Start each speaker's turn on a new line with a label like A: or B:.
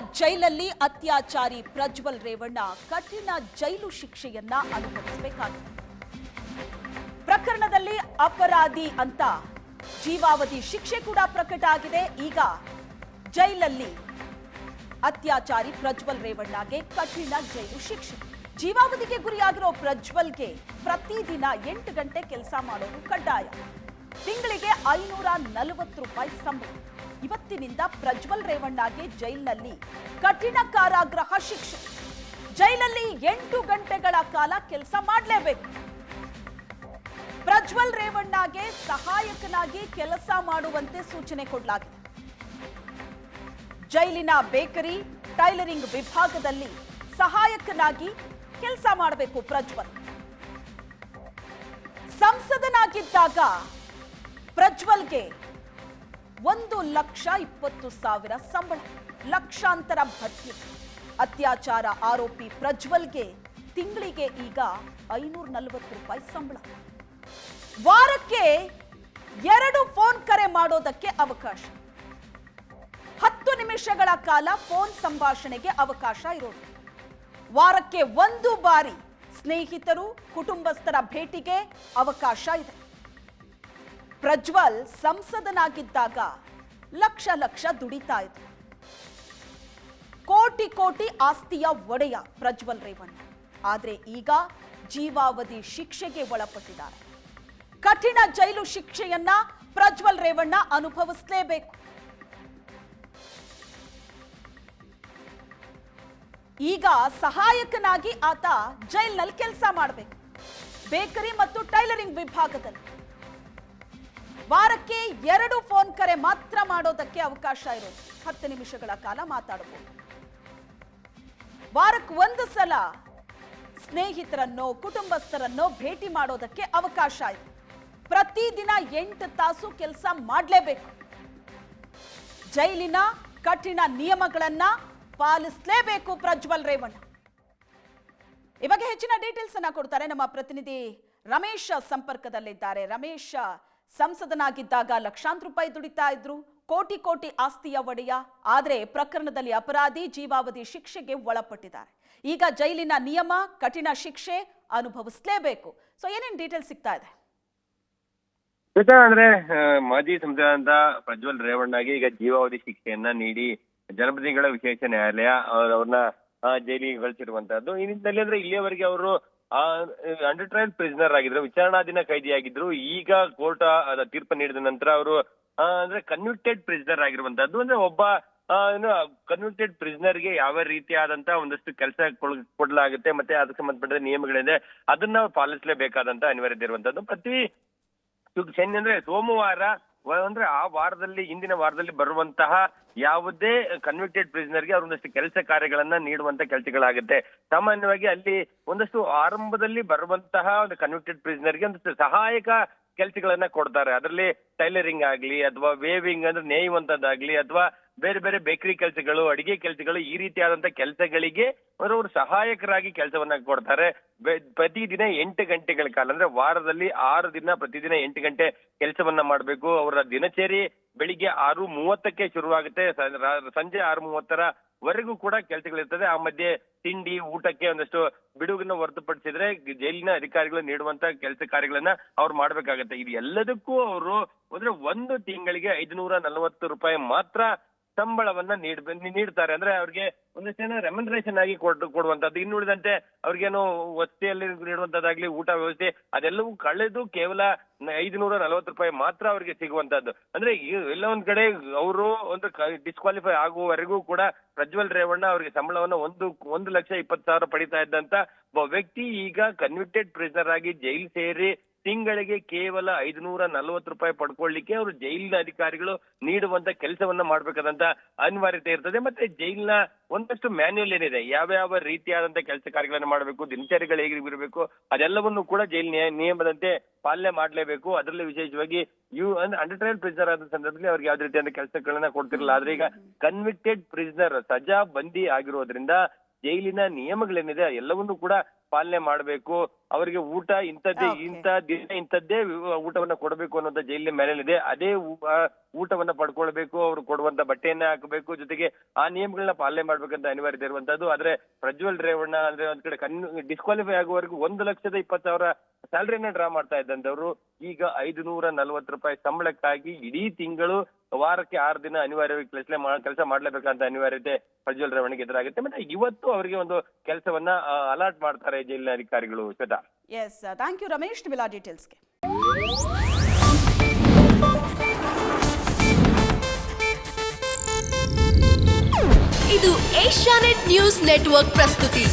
A: ಜೈಲಲ್ಲಿ ಅತ್ಯಾಚಾರಿ ಪ್ರಜ್ವಲ್ ರೇವಣ್ಣ ಕಠಿಣ ಜೈಲು ಶಿಕ್ಷೆಯನ್ನ ಅನುಭವಿಸಬೇಕಾಗಿದೆ. ಪ್ರಕರಣದಲ್ಲಿ ಅಪರಾಧಿ ಅಂತ ಜೀವಾವಧಿ ಶಿಕ್ಷೆ ಕೂಡ ಪ್ರಕಟ ಆಗಿದೆ. ಈಗ ಜೈಲಲ್ಲಿ ಅತ್ಯಾಚಾರಿ ಪ್ರಜ್ವಲ್ ರೇವಣ್ಣಗೆ ಕಠಿಣ ಜೈಲು ಶಿಕ್ಷೆ. ಜೀವಾವಧಿಗೆ ಗುರಿಯಾಗಿರೋ ಪ್ರಜ್ವಲ್ಗೆ ಪ್ರತಿದಿನ ಎಂಟು ಗಂಟೆ ಕೆಲಸ ಮಾಡೋದು ಕಡ್ಡಾಯ. ತಿಂಗಳಿಗೆ ಐನೂರ ನಲವತ್ತು ರೂಪಾಯಿ ಸಂಬಳ. ಇವತ್ತಿನಿಂದ ಪ್ರಜ್ವಲ್ ರೇವಣ್ಣಗೆ ಜೈಲಿನಲ್ಲಿ ಕಠಿಣ ಕಾರಾಗೃಹ ಶಿಕ್ಷೆ. ಜೈಲಲ್ಲಿ ಎಂಟು ಗಂಟೆಗಳ ಕಾಲ ಕೆಲಸ ಮಾಡಲೇಬೇಕು. ಪ್ರಜ್ವಲ್ ರೇವಣ್ಣಗೆ ಸಹಾಯಕನಾಗಿ ಕೆಲಸ ಮಾಡುವಂತೆ ಸೂಚನೆ ಕೊಡಲಾಗಿದೆ. ಜೈಲಿನ ಬೇಕರಿ, ಟೈಲರಿಂಗ್ ವಿಭಾಗದಲ್ಲಿ ಸಹಾಯಕನಾಗಿ ಕೆಲಸ ಮಾಡಬೇಕು ಪ್ರಜ್ವಲ್. ಸಂಸದನಾಗಿದ್ದಾಗ ಪ್ರಜ್ವಲ್ಗೆ ಒಂದು ಲಕ್ಷ ಇಪ್ಪತ್ತು ಸಾವಿರ ಸಂಬಳ, ಲಕ್ಷಾಂತರ ಭತ್ಯೆ. ಅತ್ಯಾಚಾರ ಆರೋಪಿ ಪ್ರಜ್ವಲ್ಗೆ ತಿಂಗಳಿಗೆ ಈಗ ಐನೂರ ನಲವತ್ತು ರೂಪಾಯಿ ಸಂಬಳ. ವಾರಕ್ಕೆ ಎರಡು ಫೋನ್ ಕರೆ ಮಾಡೋದಕ್ಕೆ ಅವಕಾಶ. ಹತ್ತು ನಿಮಿಷಗಳ ಕಾಲ ಫೋನ್ ಸಂಭಾಷಣೆಗೆ ಅವಕಾಶ ಇರೋದು. ವಾರಕ್ಕೆ ಒಂದು ಬಾರಿ ಸ್ನೇಹಿತರು, ಕುಟುಂಬಸ್ಥರ ಭೇಟಿಗೆ ಅವಕಾಶ ಇದೆ. ಪ್ರಜ್ವಲ್ ಸಂಸದನಾಗಿದ್ದಾಗ ಲಕ್ಷ ಲಕ್ಷ ದುಡಿತಾ ಇದ್ರು. ಕೋಟಿ ಕೋಟಿ ಆಸ್ತಿಯ ಒಡೆಯ ಪ್ರಜ್ವಲ್ ರೇವಣ್ಣ. ಆದ್ರೆ ಈಗ ಜೀವಾವಧಿ ಶಿಕ್ಷೆಗೆ ಒಳಪಟ್ಟಿದ್ದಾರೆ. ಕಠಿಣ ಜೈಲು ಶಿಕ್ಷೆಯನ್ನ ಪ್ರಜ್ವಲ್ ರೇವಣ್ಣ ಅನುಭವಿಸಲೇಬೇಕು. ಈಗ ಸಹಾಯಕನಾಗಿ ಆತ ಜೈಲ್ನಲ್ಲಿ ಕೆಲಸ ಮಾಡಬೇಕು. ಬೇಕರಿ ಮತ್ತು ಟೈಲರಿಂಗ್ ವಿಭಾಗದಲ್ಲಿ. ವಾರಕ್ಕೆ ಎರಡು ಫೋನ್ ಕರೆ ಮಾತ್ರ ಮಾಡೋದಕ್ಕೆ ಅವಕಾಶ ಇರೋದು. ಹತ್ತು ನಿಮಿಷಗಳ ಕಾಲ ಮಾತಾಡಬಹುದು. ವಾರಕ್ಕೆ ಒಂದು ಸಲ ಸ್ನೇಹಿತರನ್ನೋ, ಕುಟುಂಬಸ್ಥರನ್ನೋ ಭೇಟಿ ಮಾಡೋದಕ್ಕೆ ಅವಕಾಶ ಇದೆ. ಪ್ರತಿದಿನ ಎಂಟು ತಾಸು ಕೆಲಸ ಮಾಡಲೇಬೇಕು. ಜೈಲಿನ ಕಠಿಣ ನಿಯಮಗಳನ್ನ ಪಾಲಿಸಲೇಬೇಕು ಪ್ರಜ್ವಲ್ ರೇವಣ್ಣ. ಇವಾಗ ಹೆಚ್ಚಿನ ಡೀಟೇಲ್ಸ್ ಅನ್ನ ಕೊಡ್ತಾರೆ ನಮ್ಮ ಪ್ರತಿನಿಧಿ ರಮೇಶ್ ಸಂಪರ್ಕದಲ್ಲಿದ್ದಾರೆ. ರಮೇಶ್ ಸಂಸದನಾಗಿದ್ದಾಗ ಲಕ್ಷಾಂತರ ರೂಪಾಯಿ ದುಡಿತಾ ಇದ್ರು. ಕೋಟಿ ಕೋಟಿ ಆಸ್ತಿಯ ಒಡೆಯ. ಆದರೆ ಪ್ರಕರಣದಲ್ಲಿ ಅಪರಾಧಿ ಜೀವಾವಧಿ ಶಿಕ್ಷೆಗೆ ಒಳಪಟ್ಟಿದ್ದಾರೆ. ಈಗ ಜೈಲಿನ ನಿಯಮ, ಕಠಿಣ ಶಿಕ್ಷೆ ಅನುಭವಿಸಲೇಬೇಕು. ಸೊ ಏನೇನ್ ಡೀಟೇಲ್ ಸಿಗ್ತಾ ಇದೆ?
B: ಅಂದ್ರೆ ಮಾಜಿ ಸಂಸದ ಪ್ರಜ್ವಲ್ ರೇವಣ್ಣಗೆ ಈಗ ಜೀವಾವಧಿ ಶಿಕ್ಷೆಯನ್ನ ನೀಡಿ ಜನಪ್ರತಿನಿಧಿಗಳ ವಿಶೇಷ ನ್ಯಾಯಾಲಯ ಅವ್ರ- ಅವ್ರನ್ನ ಜೈಲಿಗೆ ಕಳಿಸಿರುವಂತಹದ್ದು. ಈ ನಿಟ್ಟಿನಲ್ಲಿ ಅಂದ್ರೆ ಇಲ್ಲಿಯವರೆಗೆ ಅವರು ಅಂಡರ್ ಟ್ರಯಲ್ ಪ್ರಿಸನರ್ ಆಗಿದ್ರು ವಿಚಾರಣಾಧೀನ ಕೈದಿಯಾಗಿದ್ರು, ಈಗ ಕೋರ್ಟ್ ತೀರ್ಪು ನೀಡಿದ ನಂತರ ಅವರು ಅಂದ್ರೆ ಕನ್ವಿಕ್ಟೆಡ್ ಪ್ರಿಸನರ್ ಆಗಿರುವಂತಹದ್ದು, ಅಂದ್ರೆ ಒಬ್ಬ ಏನು ಕನ್ವಿಕ್ಟೆಡ್ ಪ್ರಿಸ್ನರ್ಗೆ ಯಾವ ರೀತಿಯಾದಂತ ಒಂದಷ್ಟು ಕೆಲಸ ಕೊಡಲಾಗುತ್ತೆ, ಮತ್ತೆ ಅದಕ್ಕೆ ಸಂಬಂಧಪಟ್ಟ ನಿಯಮಗಳಿದೆ, ಅದನ್ನ ಪಾಲಿಸಲೇಬೇಕಾದಂತ ಅನಿವಾರ್ಯತೆ ಇರುವಂತದ್ದು ಪ್ರತಿ ಶನಿ ಅಂದ್ರೆ ಸೋಮವಾರ ಅಂದ್ರೆ ಆ ವಾರದಲ್ಲಿ, ಹಿಂದಿನ ವಾರದಲ್ಲಿ ಬರುವಂತಹ ಯಾವುದೇ ಕನ್ವಿಕ್ಟೆಡ್ ಪ್ರಿಸನರ್ಗೆ ಅವರೊಂದಷ್ಟು ಕೆಲಸ ಕಾರ್ಯಗಳನ್ನ ನೀಡುವಂತ ಕೆಲಸಗಳಾಗುತ್ತೆ. ಸಾಮಾನ್ಯವಾಗಿ ಅಲ್ಲಿ ಒಂದಷ್ಟು ಆರಂಭದಲ್ಲಿ ಬರುವಂತಹ ಒಂದು ಕನ್ವಿಕ್ಟೆಡ್ ಪ್ರಿಸನರ್ಗೆ ಒಂದಷ್ಟು ಸಹಾಯಕ ಕೆಲಸಗಳನ್ನ ಕೊಡ್ತಾರೆ ಅದರಲ್ಲಿ ಟೈಲರಿಂಗ್ ಆಗ್ಲಿ ಅಥವಾ ವೇವಿಂಗ್ ಅಂದ್ರೆ ನೇಯುವಂತದ್ದಾಗ್ಲಿ ಅಥವಾ ಬೇರೆ ಬೇರೆ ಬೇಕರಿ ಕೆಲಸಗಳು ಅಡಿಗೆ ಕೆಲಸಗಳು ಈ ರೀತಿಯಾದಂತ ಕೆಲಸಗಳಿಗೆ ಅವರು ಸಹಾಯಕರಾಗಿ ಕೆಲಸವನ್ನ ಕೊಡ್ತಾರೆ ಪ್ರತಿದಿನ ಎಂಟು ಗಂಟೆಗಳ ಕಾಲ, ಅಂದ್ರೆ ವಾರದಲ್ಲಿ ಆರು ದಿನ ಪ್ರತಿದಿನ ಎಂಟು ಗಂಟೆ ಕೆಲಸವನ್ನ ಮಾಡಬೇಕು ಅವರ ದಿನಚರಿ ಬೆಳಿಗ್ಗೆ ಆರು ಮೂವತ್ತಕ್ಕೆ ಶುರುವಾಗುತ್ತೆ. ಸಂಜೆ ಆರು ಮೂವತ್ತರ ವರೆಗೂ ಕೂಡ ಕೆಲಸಗಳಿರ್ತದೆ. ಆ ಮಧ್ಯೆ ತಿಂಡಿ, ಊಟಕ್ಕೆ ಒಂದಷ್ಟು ಬಿಡುಗನ್ನ ಹೊರತುಪಡಿಸಿದ್ರೆ ಜೈಲಿನ ಅಧಿಕಾರಿಗಳು ನೀಡುವಂತ ಕೆಲಸ ಕಾರ್ಯಗಳನ್ನ ಅವ್ರು ಮಾಡ್ಬೇಕಾಗತ್ತೆ. ಇದು ಎಲ್ಲದಕ್ಕೂ ಅವರು ಅಂದ್ರೆ ಒಂದು ತಿಂಗಳಿಗೆ ಐದುನೂರ ನಲವತ್ತು ರೂಪಾಯಿ ಮಾತ್ರ ಸಂಬಳವನ್ನ ನೀಡ್ ನೀಡ್ತಾರೆ. ಅಂದ್ರೆ ಅವ್ರಿಗೆ ಒಂದಷ್ಟು ರೆಮನ್ರೇಷನ್ ಆಗಿ ಕೊಟ್ಟು ಕೊಡುವಂತದ್ದು ಇನ್ನುಳಿದಂತೆ ಅವ್ರಿಗೇನು ವಸತಿಯಲ್ಲಿ ನೀಡುವಂತದ್ದಾಗ್ಲಿ ಊಟ ವ್ಯವಸ್ಥೆ, ಅದೆಲ್ಲವೂ ಕಳೆದು ಕೇವಲ ಐದುನೂರ ನಲವತ್ತು ರೂಪಾಯಿ ಮಾತ್ರ ಅವ್ರಿಗೆ ಸಿಗುವಂತದ್ದು ಅಂದ್ರೆ ಎಲ್ಲ ಒಂದ್ ಕಡೆ ಅವರು ಒಂದು ಡಿಸ್ಕ್ವಾಲಿಫೈ ಆಗುವವರೆಗೂ ಕೂಡ ಪ್ರಜ್ವಲ್ ರೇವಣ್ಣ ಅವರಿಗೆ ಸಂಬಳವನ್ನ ಒಂದು ಒಂದು ಲಕ್ಷ ಇಪ್ಪತ್ತು ಸಾವಿರ ಪಡಿತಾ ಇದ್ದಂತ ಒಬ್ಬ ವ್ಯಕ್ತಿ ಈಗ ಕನ್ವಿಕ್ಟೆಡ್ ಪ್ರಿಸನರ್ ಆಗಿ ಜೈಲ್ ಸೇರಿ ತಿಂಗಳಿಗೆ ಕೇವಲ ಐದುನೂರ ನಲವತ್ತು ರೂಪಾಯಿ ಪಡ್ಕೊಳ್ಳಿಕ್ಕೆ ಅವರು ಜೈಲಿನ ಅಧಿಕಾರಿಗಳು ನೀಡುವಂತ ಕೆಲಸವನ್ನ ಮಾಡ್ಬೇಕಾದಂತ ಅನಿವಾರ್ಯತೆ ಇರ್ತದೆ. ಮತ್ತೆ ಜೈಲಿನ ಒಂದಷ್ಟು ಮ್ಯಾನ್ಯುಯಲ್ ಏನಿದೆ ಯಾವ ಯಾವ ರೀತಿಯಾದಂತ ಕೆಲಸ ಕಾರ್ಯಗಳನ್ನ ಮಾಡಬೇಕು, ದಿನಚರಿಗಳು ಹೇಗಿರಬೇಕು ಅದೆಲ್ಲವನ್ನು ಕೂಡ ಜೈಲ್ ನಿಯಮದಂತೆ ಪಾಲನೆ ಮಾಡಲೇಬೇಕು. ಅದರಲ್ಲಿ ವಿಶೇಷವಾಗಿ ಯು, ಅಂದ್ರೆ ಅಂಡರ್ ಟ್ರಯಲ್ ಪ್ರಿಸನರ್ ಆದ ಸಂದರ್ಭದಲ್ಲಿ ಅವ್ರಿಗೆ ಯಾವ ರೀತಿಯಾದ ಕೆಲಸಗಳನ್ನ ಕೊಡ್ತಿರಲಿಲ್ಲ. ಆದ್ರೆ ಈಗ ಕನ್ವಿಕ್ಟೆಡ್ ಪ್ರಿಸನರ್ ಸಜಾ ಬಂದಿ ಆಗಿರೋದ್ರಿಂದ ಜೈಲಿನ ನಿಯಮಗಳೇನಿದೆ, ಎಲ್ಲವನ್ನೂ ಕೂಡ ಪಾಲನೆ ಮಾಡಬೇಕು ಅವರಿಗೆ ಊಟ ಇಂಥದ್ದೇ
A: ಇಂತ
B: ಇಂಥ ದಿನ ಇಂಥದ್ದೇ ಊಟವನ್ನ ಕೊಡಬೇಕು ಅನ್ನೋಂಥ ಜೈಲಿನ ಇದೆ ಅದೇ ಊಟವನ್ನ ಪಡ್ಕೊಳ್ಬೇಕು ಅವ್ರು ಕೊಡುವಂತ ಬಟ್ಟೆಯನ್ನ ಹಾಕಬೇಕು ಜೊತೆಗೆ ಆ ನಿಯಮಗಳನ್ನ ಪಾಲನೆ ಮಾಡ್ಬೇಕಂತ ಅನಿವಾರ್ಯತೆ ಇರುವಂತದ್ದು. ಆದ್ರೆ ಪ್ರಜ್ವಲ್ ರೇವಣ್ಣ ಅಂದ್ರೆ ಒಂದ್ ಕಡೆ ಕಣ್ಣು ಡಿಸ್ಕ್ವಾಲಿಫೈ ಆಗುವವರೆಗೂ ಒಂದು ಲಕ್ಷದ ಇಪ್ಪತ್ತು ಸಾವಿರ ಸ್ಯಾಲರಿನ ಡ್ರಾ ಮಾಡ್ತಾ ಇದ್ದಂತವ್ರು ಈಗ ಐದು ನೂರ ನಲ್ವತ್ತು ರೂಪಾಯಿ ಸಂಬಳಕ್ಕಾಗಿ ಇಡೀ ತಿಂಗಳು ವಾರಕ್ಕೆ ಆರು ದಿನ ಅನಿವಾರ್ಯವಾಗಿ ಕೆಲಸ ಕೆಲಸ ಮಾಡ್ಲೇಬೇಕಂತ ಅನಿವಾರ್ಯತೆ ಪ್ರಜ್ವಲ್ ರವಣಿಗೆ ಎದುರಾಗುತ್ತೆ. ಮತ್ತೆ ಇವತ್ತು ಅವರಿಗೆ ಒಂದು ಕೆಲಸವನ್ನ ಅಲಾಟ್ ಮಾಡ್ತಾರೆ ಜೈಲಿನ ಅಧಿಕಾರಿಗಳು Shweta
A: yes thank you Ramesh ಮಿಲಾ ಡೀಟೇಲ್ಸ್ಗೆ
C: ಇದು ಏಷ್ಯಾನೆಟ್ ನ್ಯೂಸ್ ನೆಟ್ವರ್ಕ್ ಪ್ರಸ್ತುತಿ.